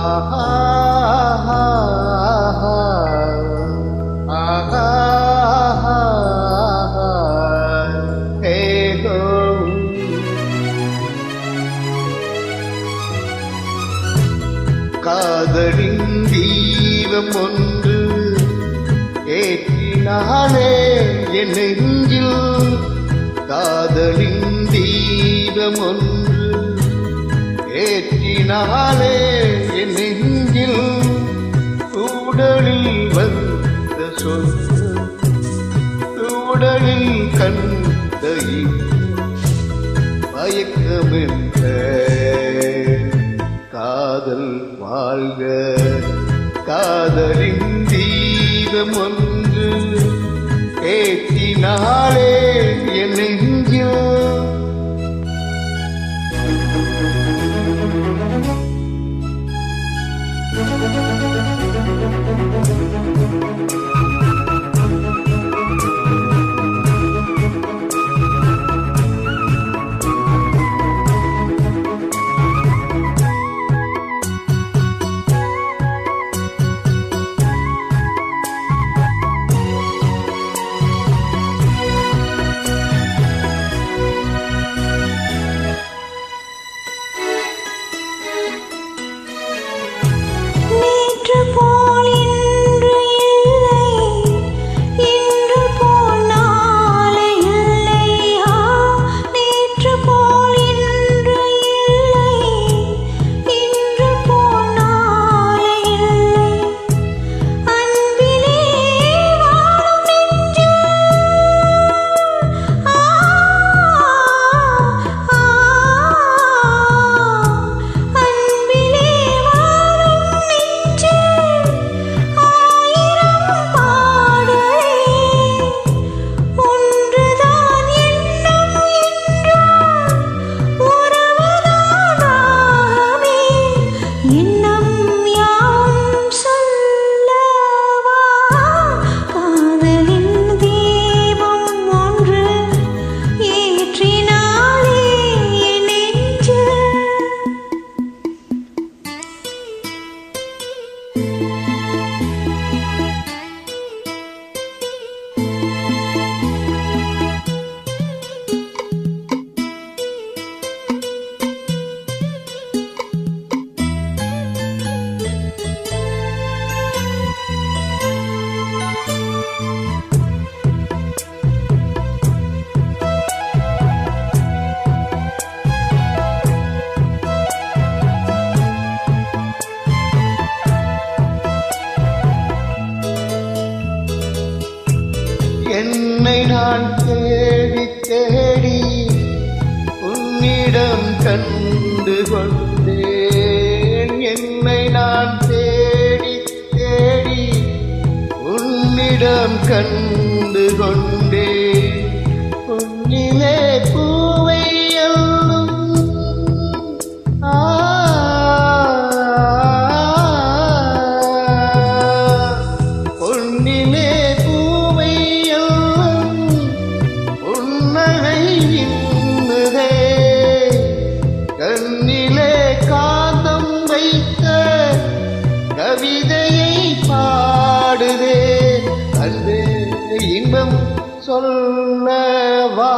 ஆஹா காதலின் தீபம் ஒன்று ஏற்றினாலே என் நெஞ்சில் காதலின் தீபம் ஒன்று ஏற்றினாலே நெஞ்சில் உடலில் வந்த சொல் உடலில் கண்ட மயக்கமென்ற காதல் வாழ்க. காதலின் தீபம் ஒன்று ஏற்றினாலே என்னை நான் தேடி தேடி உன்னிடம் கண்டு கொண்டேன். என்னை நான் தேடி தேடி உன்னிடம் கண்டு கொண்டேன். பாடுதே அன்பே இன்பம் சொல்லவா